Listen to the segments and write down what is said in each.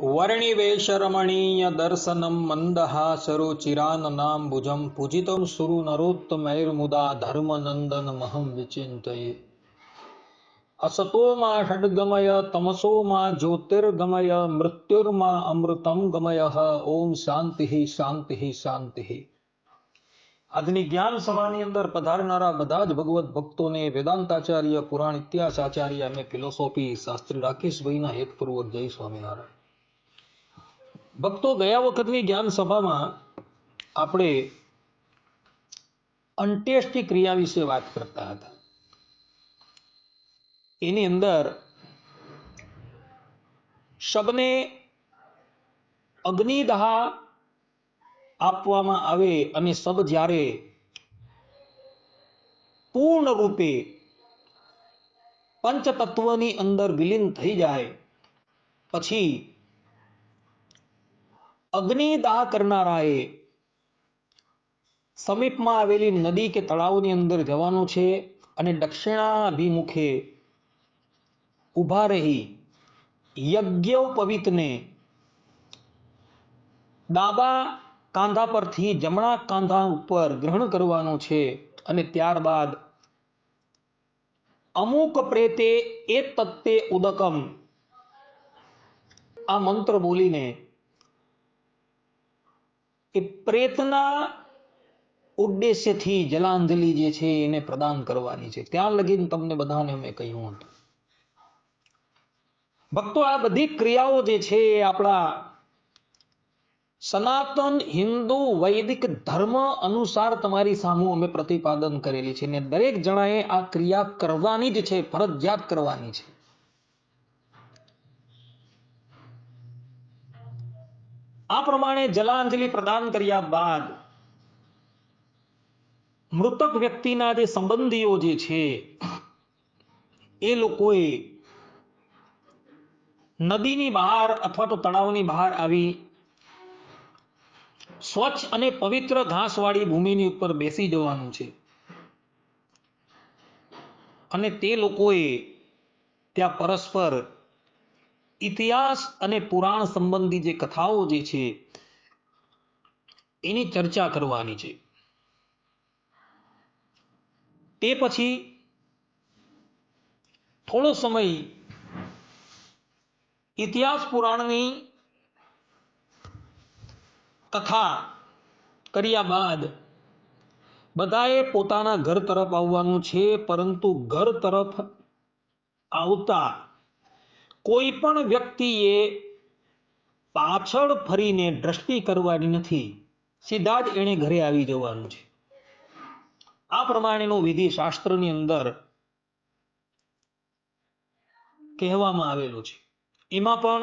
वर्णिवेशरमणीयदर्शनं मन्दहासरुचिराननाम्बुजं पूजितं सुरुनरोत्तमैर्मुदा धर्मनन्दनमहं विचिन्तये। असतो मा षड्गमय तमसो मा ज्योतिर्गमय, मृत्युर्मा अमृतं गमयः। ॐ શાંતિ શાંતિ शांति। આજની જ્ઞાન સભાની અંદર પધારનારા બધા જ ભગવત ભક્તોને વેદાંતાચાર્ય પુરાણ ઇતિહાસ આચાર્ય અને ફિલોસોફી શાસ્ત્રી રાકેશભાઈના એક પૂર્વક જય સ્વામિનારાયણ ભક્તો ગયા વખતની જ્ઞાન સભામાં આપણે અંત્યેષ્ટિ ક્રિયા વિશે વાત કરતા હતા. એની અંદર શબને અગ્નિદાહ આપવામાં આવે અને શબ જ્યારે પૂર્ણ રૂપે પંચતત્વની અંદર વિલીન થઈ જાય, પછી અગ્નિદાહ કરનારાએ સમીપમાં આવેલી નદી કે તળાવની અંદર જવાનું છે અને દક્ષિણાભિમુખે ઊભા રહી યજ્ઞોપવિતને ડાબા કાંધા પરથી જમણા કાંધા ઉપર ગ્રહણ કરવાનું છે અને ત્યારબાદ અમુક પ્રેતે એ તત્તે ઉદકમ આ મંત્ર બોલીને એ પ્રેતના ઉદ્દેશ્યથી જલાંજલિ જે છે એને પ્રદાન કરવાની છે. ત્યાં લગીને તમને બધાને મેં કહ્યું હતું. ભક્તો, આ બધી ક્રિયાઓ જે છે એ આપણા સનાતન હિન્દુ વૈદિક ધર્મ અનુસાર તમારી સામુ અમે પ્રતિપાદન કરેલી છે ને દરેક જણાએ આ ક્રિયા કરવાની જ છે, ફરજિયાત કરવાની છે. આ પ્રમાણે જલાંજલિ પ્રદાન કર્યા બાદ મૃતક વ્યક્તિના જે સંબંધીઓ જે છે, એ લોકોએ નદીની બહાર અથવા તો તળાવની બહાર આવી સ્વચ્છ અને પવિત્ર ઘાસવાળી ભૂમિની ઉપર બેસી જવાનું છે. અને તે લોકોએ ત્યાં પરસ્પર ઇતિહાસ અને પુરાણ સંબંધી જે કથાઓ જે છે, એની ચર્ચા કરવાની છે. તે પછી થોડો સમય ઇતિહાસ પુરાણની કથા કર્યા બાદ બધાએ પોતાના ઘર તરફ આવવાનું છે, પરંતુ ઘર તરફ આવતા કોઈ પણ વ્યક્તિએ પાછળ ફરીને દ્રષ્ટિ કરવાની નથી. સીધા જ એણે ઘરે આવી જવાનું છે. આ પ્રમાણેનું વિધિ શાસ્ત્રની અંદર કહેવામાં આવેલું છે. એમાં પણ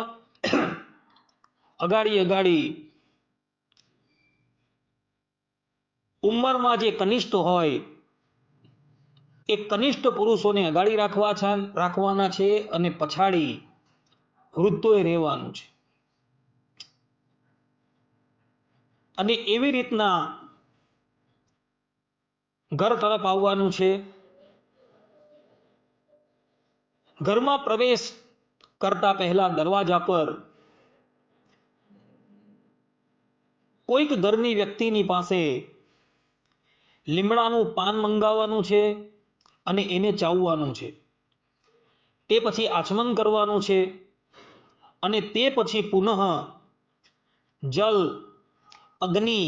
અગાડી અગાડી ઉંમરમાં જે કનિષ્ઠ હોય, એ કનિષ્ઠ પુરુષોને અગાડી રાખવા છે રાખવાના છે અને પછાડી વૃદ્ધોએ રહેવાનું છે. અને એવી રીતના ઘર તરફ આવવાનું છે. ઘરમાં પ્રવેશ કરતા પહેલા દરવાજા પર કોઈક ઘરની વ્યક્તિની પાસે લીમડાનું પાન મંગાવવાનું છે અને એને ચાવવાનું છે. તે પછી આચમન કરવાનું છે. અને તે પછી પુનઃ જલ, અગ્નિ,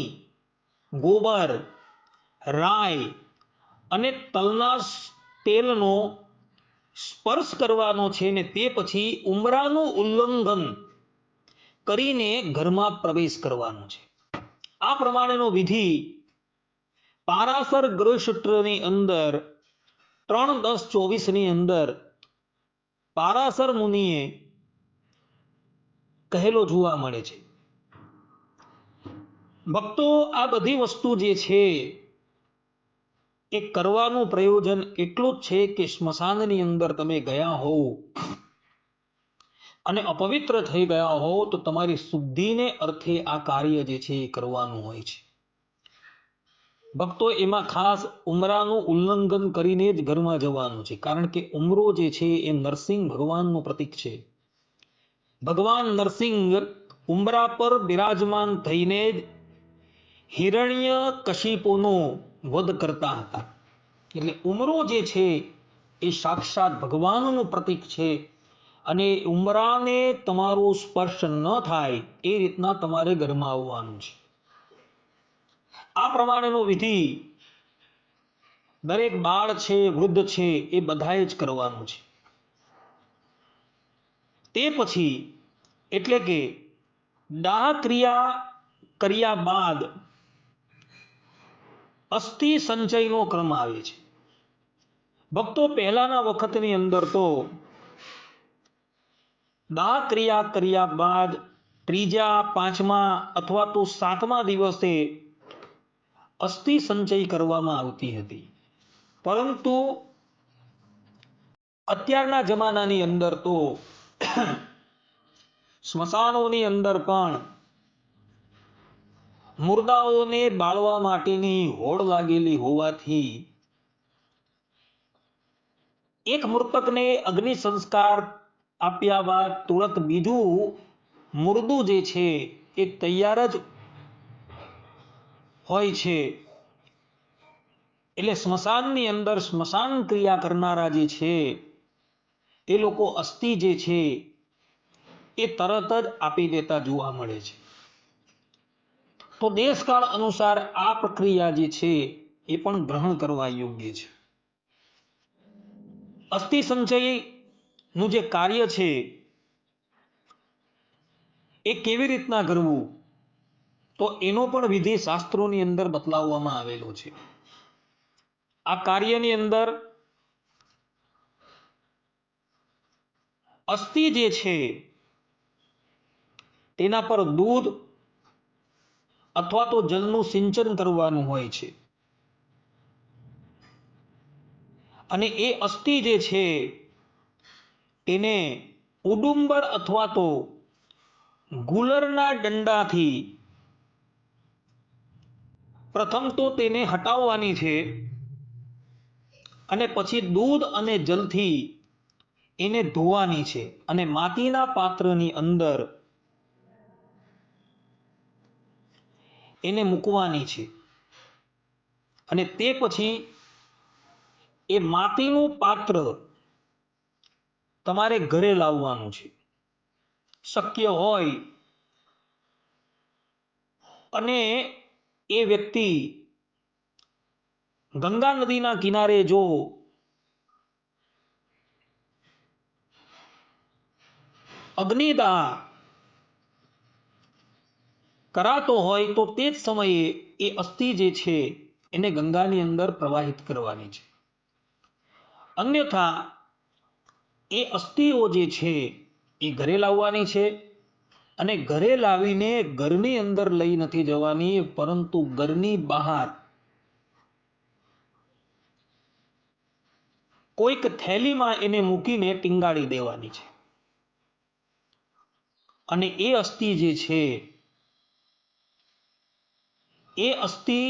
ગોબર, રાય અને તલના તેલનો સ્પર્શ કરવાનો છે ને તે પછી ઉમરાનું ઉલ્લંઘન કરીને ઘરમાં પ્રવેશ કરવાનો છે. આ પ્રમાણેનો વિધિ પારાસર ગૃહસૂત્રની અંદર ત્રણ દસ ચોવીસની અંદર પારાસર મુનિએ કહેલો જોવા મળે છે. ભક્તો, આ બધી વસ્તુ જે છે, એ કરવાનું પ્રયોજન એટલું જ છે કે સ્મશાનની અંદર તમે ગયા હોવ અને અપવિત્ર થઈ ગયા હોવ, તો તમારી શુદ્ધિને અર્થે આ કાર્ય જે છે એ કરવાનું હોય છે. ભક્તો, એમાં ખાસ ઉમરાનું ઉલ્લંઘન કરીને જ ઘરમાં જવાનું છે. કારણ કે ઉમરો જે છે એ નરસિંહ ભગવાનનું પ્રતીક છે. ભગવાન નરસિંહ ઉંબરા પર બિરાજમાન થઈને જ હિરણ્ય કશિપોનો વધ કરતા હતા. એટલે ઉમરો જે છે, એ સાક્ષાત ભગવાનનું પ્રતીક છે અને ઉમરાને તમારો સ્પર્શ ન થાય એ રીતના તમારે ઘરમાં આવવાનું છે. આ પ્રમાણેનો વિધિ દરેક બાળ છે, વૃદ્ધ છે, એ બધાએ જ કરવાનું છે. તે પછી એટલે કે દાહ ક્રિયા કર્યા બાદ અસ્થિ સંચયનો ક્રમ આવે છે. ભક્તો પહેલાના વખતની અંદર તો દાહ ક્રિયા કર્યા બાદ ત્રીજા, પાંચમા અથવા તો સાતમા દિવસે અસ્થિ સંચય કરવામાં આવતી હતી. પરંતુ અત્યારના જમાનાની અંદર તો સ્મશાનોની અંદર પણ મુર્દાઓને બાળવા માટેની હોડ લાગેલી હોવાથી એક મૃતકને અગ્નિ સંસ્કાર આપ્યા બાદ તુરંત બીજું મુર્દું જે છે એ તૈયાર જ હોય છે. એટલે સ્મશાનની અંદર સ્મશાન ક્રિયા કરનારા જે છે એ લોકો અસ્થિ જે છે, એ તરત જ આપી દેતા જોવા મળે છે. તો દેશકાળ અનુસાર આ પ્રક્રિયા જે છે, એ પણ ગ્રહણ કરવા યોગ્ય છે. અસ્થિ સંચયનું જે કાર્ય છે, એ કેવી રીતના કરવું? તો એનો પણ વિધિ શાસ્ત્રોની અંદર બતલાવવામાં આવેલો છે. આ કાર્યની અંદર અસ્થિ જે છે, તેના પર દૂધ અથવા તો જલનું સિંચન કરવાનું હોય છે. અને એ અસ્થિ જે છે, તેને ઉડુંબર અથવા તો ગુલરના દંડાથી પ્રથમ તો તેને હટાવવાની છે અને પછી દૂધ અને જલથી એને ધોવાની છે અને માટીના પાત્રની અંદર એને મૂકવાની છે. અને તે પછી એ માટીનું પાત્ર તમારે ઘરે લાવવાનું છે. શક્ય હોય અને એ વ્યક્તિ ગંગા નદીના કિનારે જો અગ્નિદાહ કરાતો હોય તો તે જ સમયે એ અસ્થિ જે છે, એને ગંગાની અંદર પ્રવાહિત કરવાની છે. અન્યથા, એ અસ્થિઓ જે છે, એ ઘરે લાવવાની છે અને ઘરે લાવીને ઘરની અંદર લઈ નથી જવાની, પરંતુ ઘરની બહાર. કોઈક થેલીમાં એને મૂકીને ટીંગાડી દેવાની છે. અને એ અસ્થિ જે છે, એ અસ્થિ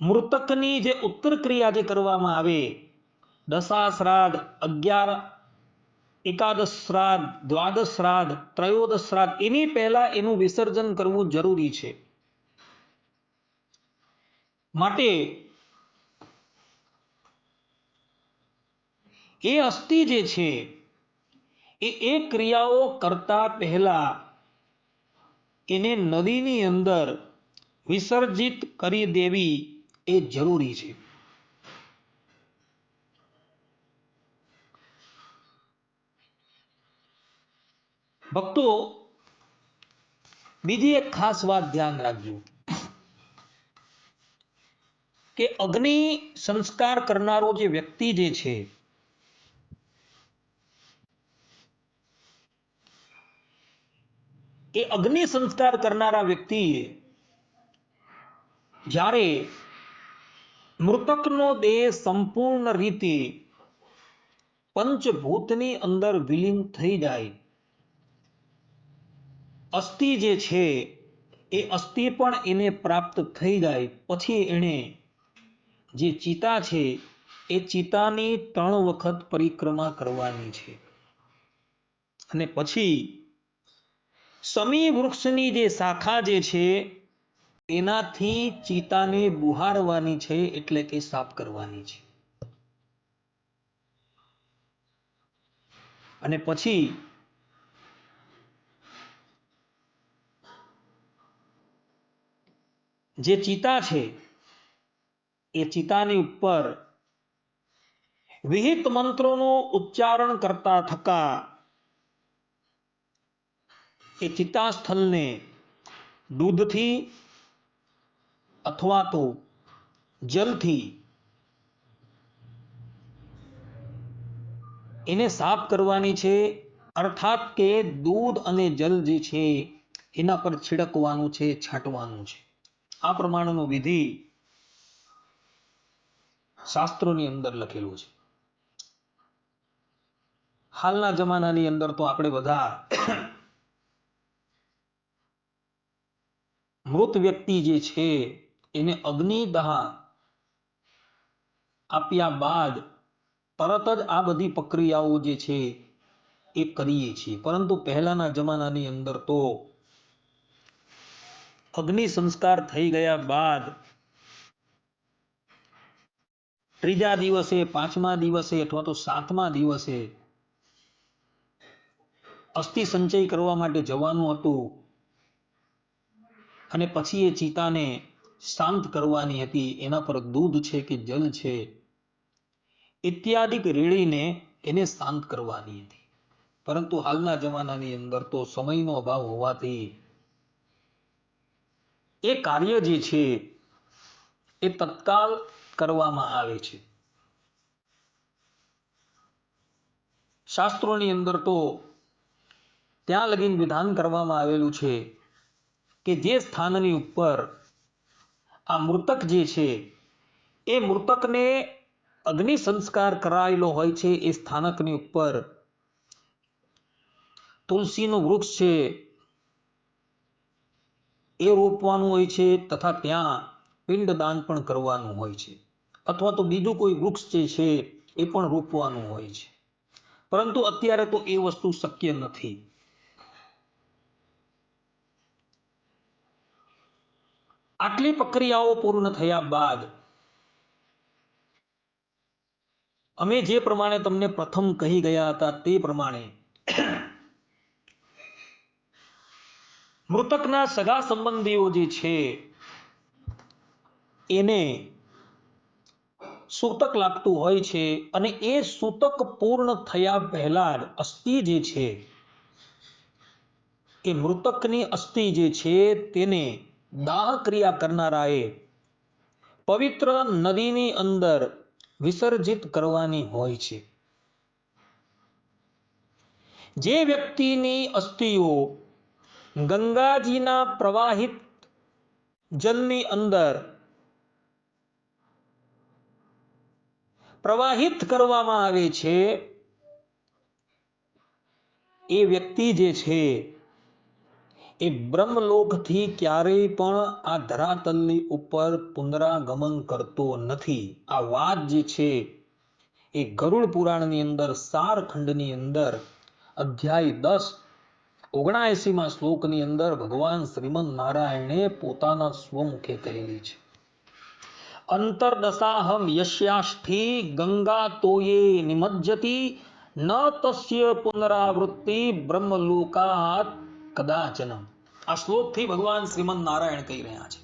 મૃતકની જે ઉત્તર ક્રિયા જે કરવામાં આવે દશા શ્રાદ્ધ અગિયાર એકાદશ શ્રાદ્ધ દ્વાદશ શ્રાદ્ધ ત્રયોદશ શ્રાદ્ધ એની પહેલા એનું વિસર્જન કરવું જરૂરી છે. માટે એ અસ્થિ જે છે એ એ ક્રિયાઓ કરતા પહેલા એને નદીની અંદર વિસર્જિત કરી દેવી એ જરૂરી છે. ભક્તો, બીજી એક ખાસ વાત ધ્યાન રાખજો. કે અગ્નિ સંસ્કાર કરનારો જે વ્યક્તિ જે છે એ અગ્નિ સંસ્કાર કરનારા વ્યક્તિએ જ્યારે મૃતકનો દેહ સંપૂર્ણ રીતે પંચભૂતની અંદર વિલીન થઈ જાય, અસ્થિ જે છે એ અસ્થિ પણ એને પ્રાપ્ત થઈ જાય. પછી એણે જે ચિતા છે એ ચિતાની ત્રણ વખત પરિક્રમા કરવાની છે. અને પછી સમી વૃક્ષની જે શાખા જે છે, એનાથી ચિતાને બુહારવાની છે, એટલે કે સાફ કરવાની છે. અને પછી જે ચિતા છે, એ ચિતાની ઉપર વિહિત મંત્રોનું ઉચ્ચારણ કરતા થકા એ ચિતાસ્થલને દૂધથી અથવા તો જલથી એને સાફ કરવાની છે, અર્થાત કે દૂધ અને જલ જે છે, એના પર છિડકવાનું છે, છાંટવાનું છે. આ પ્રમાણેનો વિધિ શાસ્ત્રોની અંદર લખેલું છે. હાલના જમાનાની અંદર તો આપણે બધા મૃત વ્યક્તિ જે છે, એને અગ્નિદાહ આપ્યા બાદ તરત જ આ બધી પ્રક્રિયાઓ જે છે, એ કરીએ છીએ. પરંતુ પહેલાના જમાનાની અંદર તો અગ્નિ સંસ્કાર થઈ ગયા બાદ ત્રીજા દિવસે, પાંચમા દિવસે અથવા તો સાતમા દિવસે અસ્થિ સંચય કરવા માટે જવાનું હતું. અને પછી એ ચિતાને શાંત કરવાની હતી. એના પર દૂધ છે કે જલ છે? ઇત્યાદિક રેડીને એને શાંત કરવાની હતી. પરંતુ હાલના જમાનાની અંદર તો સમયનો અભાવ હોવાથી એ કાર્ય જે છે એ તત્કાલ કરવામાં આવે છે. શાસ્ત્રોની અંદર તો ત્યાં લગીન વિધાન કરવામાં આવેલું છે. કે જે સ્થાનની ઉપર આ મૃતક જે છે, એ મૃતકને અગ્નિ સંસ્કાર કરાયેલો હોય છે એ સ્થાનકની ઉપર. તુલસીનું વૃક્ષ છે, એ રોપવાનું હોય છે તથા ત્યાં પિંડદાન પણ કરવાનું હોય છે. અથવા તો બીજું કોઈ વૃક્ષ જે છે, એ પણ રોપવાનું હોય છે. પરંતુ અત્યારે તો એ વસ્તુ શક્ય નથી. આટલી પ્રક્રિયાઓ પૂર્ણ થયા બાદ અમે જે પ્રમાણે તમને પ્રથમ કહી ગયા હતા તે પ્રમાણે મૃતકના સગા સંબંધીઓ જે છે, એને સૂતક લાગતું હોય છે અને એ સૂતક પૂર્ણ થયા પહેલા જ અસ્થિ જે છે, એ મૃતકની અસ્થિ જે છે તેને દાહ ક્રિયા કરનારાએ પવિત્ર નદીની અંદર વિસર્જિત કરવાની હોય છે. જે વ્યક્તિની અસ્થિઓ ગંગાજીના પ્રવાહિત જલની અંદર પ્રવાહિત કરવામાં આવે છે, એ વ્યક્તિ જે છે એ બ્રહ્મલોકથી ક્યારેય પણ આ ધરાતલની ઉપર પુનરાગમન કરતો નથી. આ વાત જે છે એ ગરુડ પુરાણની અંદર સાર ખંડની અંદર, અધ્યાય દસ, ઓગણાએસીમાં શ્લોકની અંદર ભગવાન શ્રીમદ નારાયણે પોતાના સ્વમુખે કહેલી છે. અંતરદશાહમ યશ્યાષ્ઠિ ગંગા તોયે નિમજ્જતી, ન તસ્ય પુનરાવૃત્તિ બ્રહ્મલોકાત કદાચન આ શ્લોકથી ભગવાન શ્રીમદ નારાયણ કહી રહ્યા છે.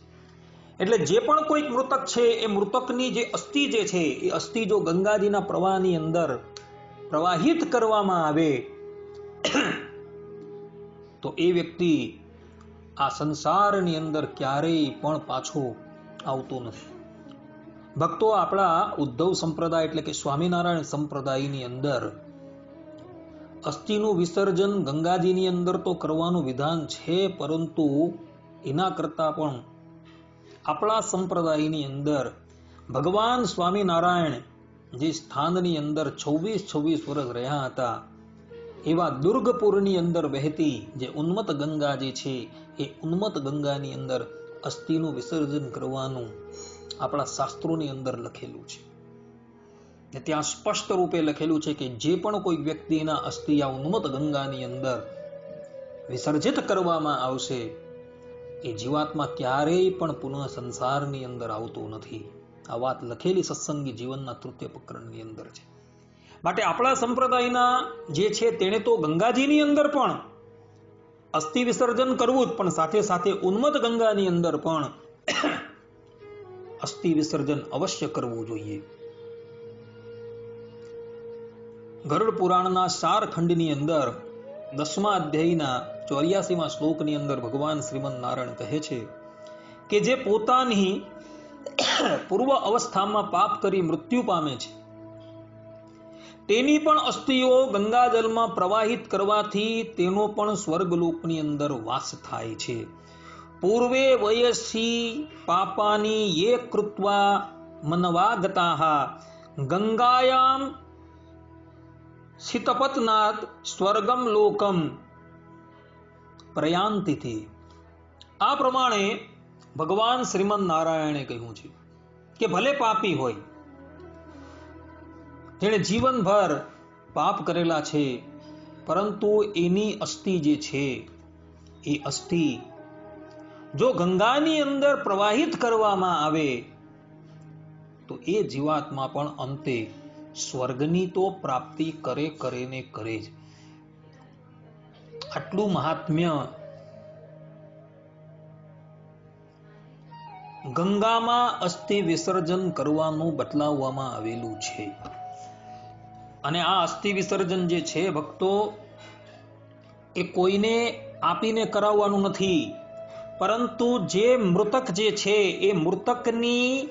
એટલે જે પણ કોઈક મૃતક છે, એ મૃતકની જે અસ્થિ જે છે, એ અસ્થિ જો ગંગાજીના પ્રવાહની અંદર પ્રવાહિત કરવામાં આવે, તો એ વ્યક્તિ આ સંસારની અંદર ક્યારેય પણ પાછો આવતો નથી. ભક્તો આપણા ઉદ્ધવ સંપ્રદાય એટલે કે સ્વામિનારાયણ સંપ્રદાયની અંદર અસ્થિનું વિસર્જન ગંગાજીની અંદર તો કરવાનું વિધાન છે, પરંતુ એના કરતાં પણ આપણા સંપ્રદાયની અંદર ભગવાન સ્વામિનારાયણ જે સ્થાનની અંદર છવ્વીસ છવ્વીસ વર્ષ રહ્યા હતા, એવા દુર્ગપુરની અંદર વહેતી જે ઉન્મત ગંગા જે છે, એ ઉન્મત ગંગાની અંદર અસ્થિનું વિસર્જન કરવાનું આપણા શાસ્ત્રોની અંદર લખેલું છે. ને ત્યાં સ્પષ્ટ રૂપે લખેલું છે કે જે પણ કોઈ વ્યક્તિના અસ્થિ આ ઉન્મત ગંગાની અંદર વિસર્જિત કરવામાં આવશે, એ જીવાત્મા ક્યારેય પણ પુનઃ સંસારની અંદર આવતો નથી. આ વાત લખેલી સત્સંગી જીવનના તૃતીય પ્રકરણની અંદર છે. માટે આપણા સંપ્રદાયના જે છે તેણે તો ગંગાજીની અંદર પણ અસ્થિ વિસર્જન કરવું જ, પણ સાથે સાથે ઉન્મત ગંગાની અંદર પણ અસ્થિ વિસર્જન અવશ્ય કરવું જોઈએ. ગરુડ પુરાણના સાર ખંડની અંદર દસમા અધ્યાયના ચોર્યાસીમાં શ્લોકની અંદર ભગવાન શ્રીમદ નારાયણ કહે છે કે જે પોતાની પૂર્વ અવસ્થામાં પાપ કરી મૃત્યુ પામે છે. તેની પણ અસ્થિઓ ગંગાજલમાં પ્રવાહિત કરવાથી તેનો પણ સ્વર્ગલોકની અંદર વાસ થાય છે. પૂર્વે વયસી પાપાની યે કૃત્વા મનવાગતા ગંગાયામ શીતપતનાથ સ્વર્ગમ લોકમ. પ્રયાંતિથી. આ પ્રમાણે ભગવાન શ્રીમદ નારાયણે કહ્યું છે કે ભલે પાપી હોય, જેણે જીવનભર પાપ કરેલા છે, પરંતુ એની અસ્થિ જે છે, એ અસ્થિ જો ગંગાની અંદર પ્રવાહિત કરવામાં આવે, તો એ જીવાત્મા પણ અંતે સ્વર્ગની તો પ્રાપ્તિ કરે કરે ને કરે જ. આટલું મહાત્મ્ય ગંગામાં અસ્થિ વિસર્જન કરવાનું બતલાવવામાં આવેલું છે. અને આ અસ્થિ વિસર્જન જે છે ભક્તો, એ કોઈને આપીને કરાવવાનું નથી. પરંતુ જે મૃતક જે છે, એ મૃતકની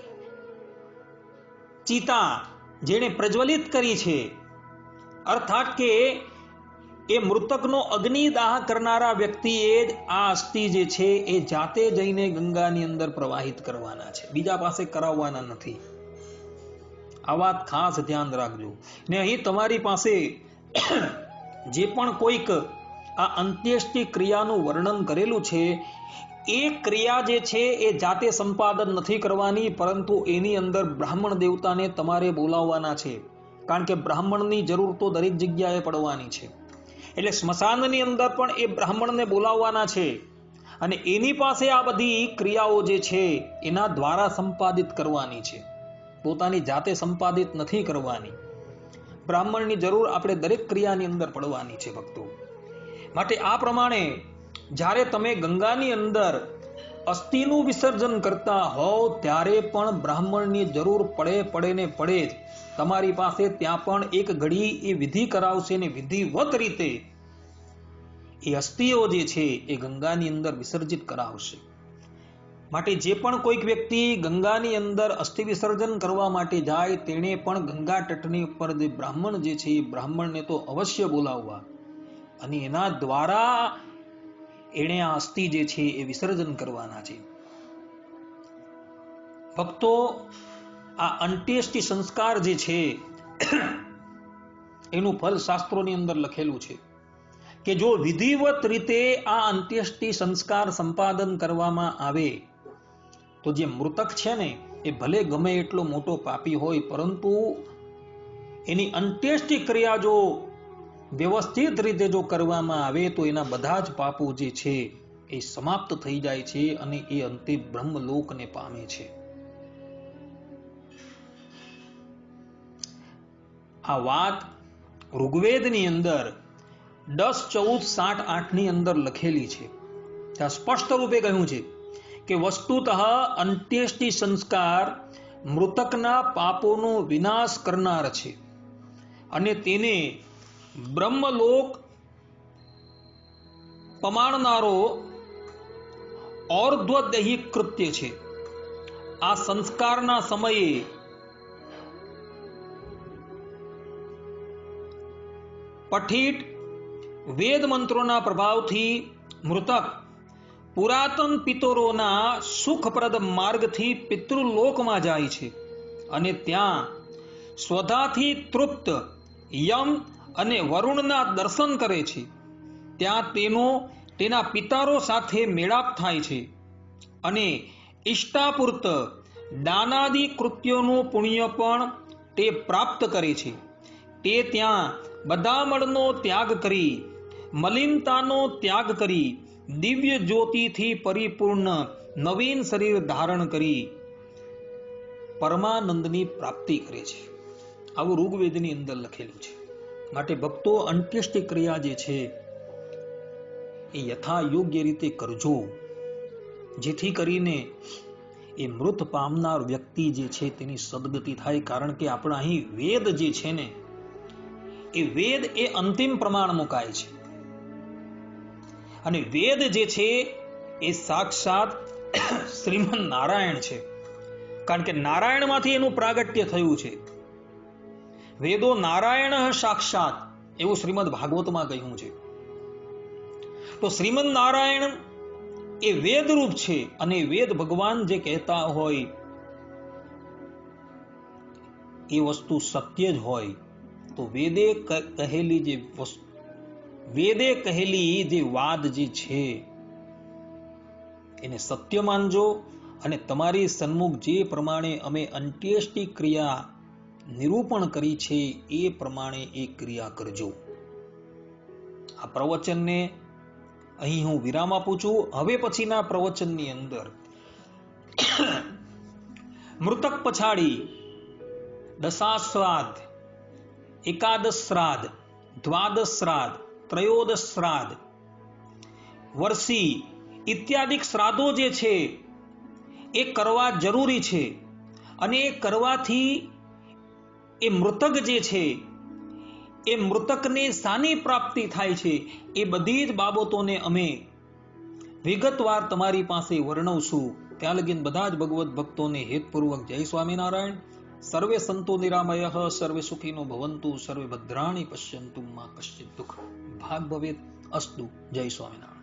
ચિતા જેણે પ્રજ્વલિત કરી છે. અર્થાત કે એ મૃતકનો અગ્નિદાહ કરનારા વ્યક્તિએ જ આ અસ્થિ જે છે એ જાતે જઈને ગંગાની અંદર પ્રવાહિત કરવાના છે. બીજા પાસે કરાવવાના નથી. આ વાત ખાસ ધ્યાન રાખજો. ને અહીં તમારી પાસે જે પણ કોઈક આ અંત્યેષ્ટિ ક્રિયાનું વર્ણન કરેલું છે એ ક્રિયા જે છે એ જાતે સંપાદન નથી કરવાની, પરંતુ એની અંદર બ્રાહ્મણ દેવતાને તમારે બોલાવવાના છે. કારણ કે બ્રાહ્મણની જરૂર તો દરેક જગ્યાએ પડવાની છે. એટલે સ્મશાનની અંદર પણ એ બ્રાહ્મણને બોલાવવાના છે. અને એની પાસે આ બધી ક્રિયાઓ જે છે, એના દ્વારા સંપાદિત કરવાની છે. પોતાની જાતે સંપાદિત નથી કરવાની. બ્રાહ્મણની જરૂર આપણે દરેક ક્રિયાની અંદર પડવાની છે ભક્તો. માટે આ પ્રમાણે જ્યારે તમે ગંગાની અંદર અસ્થિનું વિસર્જન કરતા હોવ, ત્યારે પણ બ્રાહ્મણની જરૂર પડે પડે ને પડે તમારી પાસે ત્યાં પણ એક ઘડી એ વિધિ કરાવશે ને વિધિવત રીતે. એ અસ્થિઓ જે છે, એ ગંગાની અંદર વિસર્જિત કરાવશે. માટે જે પણ કોઈક વ્યક્તિ ગંગાની અંદર અસ્થિ વિસર્જન કરવા માટે જાય, તેણે પણ ગંગા તટની ઉપર જે બ્રાહ્મણ જે છે, એ બ્રાહ્મણને તો અવશ્ય બોલાવવા. અને એના દ્વારા એણે આ અસ્થિ જે છે એ વિસર્જન કરવાના છે. ભક્તો, આ અંત્યેષ્ટિ સંસ્કાર જે છે, એનું ફલ શાસ્ત્રોની અંદર લખેલું છે કે જો વિધિવત રીતે આ અંત્યેષ્ટિ સંસ્કાર સંપાદન કરવામાં આવે, તો જે મૃતક છે ને, એ ભલે ગમે એટલો મોટો પાપી હોય, પરંતુ એની અંત્યેષ્ટિ ક્રિયા જો વ્યવસ્થિત રીતે જો કરવામાં આવે તો એના બધા જ પાપો જે છે એ સમાપ્ત થઈ જાય છે અને એ અંતે બ્રહ્મલોકને પામે છે. આ વાત ઋગ્વેદની અંદર દસ, ચૌદ સાઠ આઠની અંદર લખેલી છે. ત્યાં સ્પષ્ટ રૂપે કહ્યું છે કે વસ્તુતઃ અંત્યેષ્ટિ સંસ્કાર મૃતકના પાપોનો વિનાશ કરનાર છે. અને તેને બ્રહ્મલોક પમાણનારો ઔર્ધ્વદૈહિક કૃત્ય છે. આ સંસ્કારના સમયે પઠિત વેદ મંત્રોના પ્રભાવથી મૃતક પુરાતન પિતરોના સુખપ્રદ માર્ગથી પિતૃલોકમાં જાય છે અને ત્યાં સ્વધાથી તૃપ્ત યમ અને વરુણના દર્શન કરે છે. ત્યાં તેનો, તેના પિતારો સાથે મેળાપ થાય છે. અને ઇષ્ટાપૂર્ત દાનાદિ કૃત્યોનું પુણ્ય પણ તે પ્રાપ્ત કરે છે. તે ત્યાં બદામણનો ત્યાગ કરી, મલિનતાનો ત્યાગ કરી, દિવ્ય જ્યોતિથી પરિપૂર્ણ નવીન શરીર ધારણ કરી પરમાનંદની પ્રાપ્તિ કરે છે. આવું ઋગ્વેદની અંદર લખેલું છે. માટે ભક્તો અંત્યેષ્ટિ ક્રિયા જે છે, એ યથા યોગ્ય રીતે કરજો. જેથી કરીને એ મૃત પામનાર વ્યક્તિ જે છે તેની સદગતિ થાય. કારણ કે આપણા અહીં વેદ જે છે ને, એ વેદ એ અંતિમ પ્રમાણ મુકાય છે. અને વેદ જે છે, એ સાક્ષાત શ્રીમન નારાયણ છે. કારણ કે નારાયણમાંથી એનું પ્રાગટ્ય થયું છે. વેદો નારાયણ સાક્ષાત, એવું શ્રીમદ ભાગવતમાં કહ્યું છે. તો શ્રીમદ નારાયણ એ વેદ રૂપ છે અને વેદ ભગવાન જે કહેતા હોય, એ વસ્તુ સત્ય જ હોય. તો વેદે કહેલી જે વસ્તુ, વેદે કહેલી જે વાદ જે છે, એને સત્ય માનજો અને તમારી સન્મુખ જે પ્રમાણે અમે અંત્યેષ્ટિ ક્રિયા નિરૂપણ કરી છે એ પ્રમાણે એ ક્રિયા કરજો. આ પ્રવચનને અહીં હું વિરામ આપું છું. હવે પછીના પ્રવચનની અંદર મૃતક પછાડી, દશાશ્રાદ્ધ એકાદશ શ્રાદ્ધ દ્વાદશ શ્રાદ્ધ ત્રયોદશ શ્રાદ્ધ વર્ષી ઇત્યાદિક શ્રાદ્ધો જે છે એ કરવા જરૂરી છે. અને એ કરવાથી એ મૃતક જે છે, એ મૃતકને સાની પ્રાપ્તિ થાય છે, એ બધી જ બાબતોને અમે વિગતવાર તમારી પાસે વર્ણવશું. ત્યાં લગીન બધા જ ભગવત ભક્તોને હેતપૂર્વક જય સ્વામિનારાયણ. સર્વે સંતો નિરામય, સર્વે સુખીનો ભવંતુ, સર્વે ભદ્રાણી પશ્યંતુ, માં કશ્ચિત દુઃખ. ભાગ ભવેત અસ્તુ. જય સ્વામિનારાયણ.